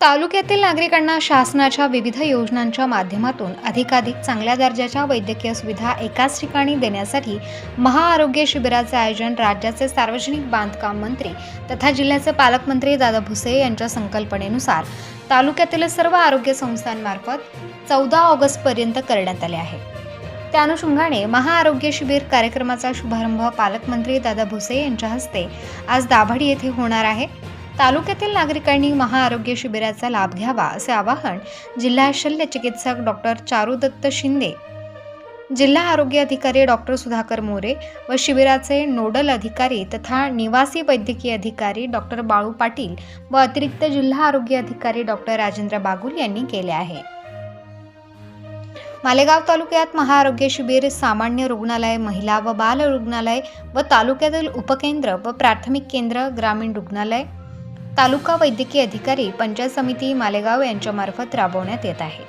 तालुक्यातील नागरिकांना शासनाच्या विविध योजनांच्या माध्यमातून अधिकाधिक चांगल्या दर्जाच्या वैद्यकीय सुविधा एकाच ठिकाणी देण्यासाठी महाआरोग्य शिबिराचे आयोजन राज्याचे सार्वजनिक बांधकाम मंत्री तथा जिल्ह्याचे पालकमंत्री दादा भुसे यांच्या संकल्पनेनुसार तालुक्यातील सर्व आरोग्य संस्थांमार्फत चौदा ऑगस्टपर्यंत करण्यात आले आहे. त्या अनुषंगाने महाआरोग्य शिबिर कार्यक्रमाचा शुभारंभ पालकमंत्री दादा भुसे यांच्या हस्ते आज दाभाडी येथे होणार आहे. तालुक्यातील नागरिकांनी महाआरोग्य शिबिराचा लाभ घ्यावा असे आवाहन जिल्हा शल्य चिकित्सक डॉक्टर चारुदत्त शिंदे जिल्हा आरोग्य अधिकारी डॉक्टर सुधाकर मोरे व शिबिराचे नोडल अधिकारी तथा निवासी वैद्यकीय अधिकारी डॉक्टर बाळू पाटील व अतिरिक्त जिल्हा आरोग्य अधिकारी डॉक्टर राजेंद्र बागुल यांनी केले आहे. मालेगाव तालुक्यात महाआरोग्य शिबिर सामान्य रुग्णालय महिला व बाल रुग्णालय व तालुक्यातील उपकेंद्र व प्राथमिक केंद्र ग्रामीण रुग्णालय तालुका वैद्यकीय अधिकारी पंचायत समिती मालेगाव यांच्यामार्फत राबवण्यात येत आहे.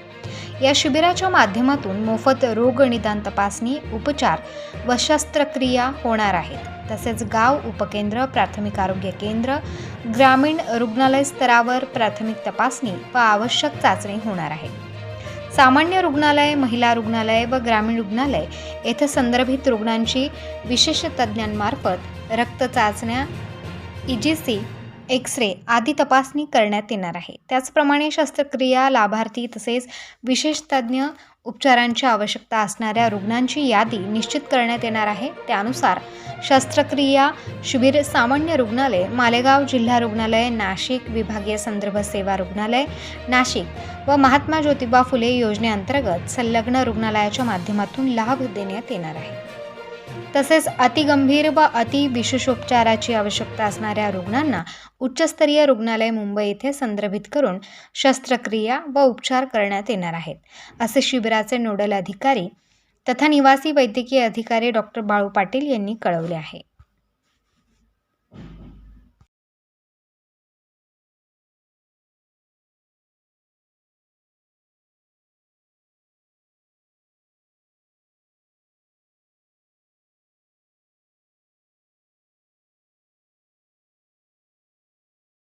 या शिबिराच्या माध्यमातून मोफत रोग निदान तपासणी उपचार व शस्त्रक्रिया होणार आहेत. तसेच गाव उपकेंद्र प्राथमिक आरोग्य केंद्र ग्रामीण रुग्णालय स्तरावर प्राथमिक तपासणी व आवश्यक चाचणी होणार आहे. सामान्य रुग्णालय महिला रुग्णालय व ग्रामीण रुग्णालय येथे संदर्भित रुग्णांची विशेष तज्ज्ञांमार्फत रक्त चाचण्या जी सी रे आदी तपासणी करण्यात येणार आहे. त्याचप्रमाणे शस्त्रक्रिया लाभार्थी तसेच विशेष तज्ज्ञ उपचारांची आवश्यकता असणाऱ्या रुग्णांची यादी निश्चित करण्यात येणार आहे. त्यानुसार शस्त्रक्रिया शिबिर सामान्य रुग्णालय मालेगाव जिल्हा रुग्णालय नाशिक विभागीय संदर्भ सेवा रुग्णालय नाशिक व महात्मा ज्योतिबा फुले योजनेअंतर्गत संलग्न रुग्णालयाच्या माध्यमातून लाभ देण्यात येणार आहे. तसेच अतिगंभीर व अति विशेषोपचाराची आवश्यकता असणाऱ्या रुग्णांना उच्चस्तरीय रुग्णालय मुंबई येथे संदर्भित करून शस्त्रक्रिया व उपचार करण्यात येणार आहेत. असे शिबिराचे नोडल अधिकारी तथा निवासी वैद्यकीय अधिकारी डॉक्टर बाळू पाटील यांनी कळवले आहे.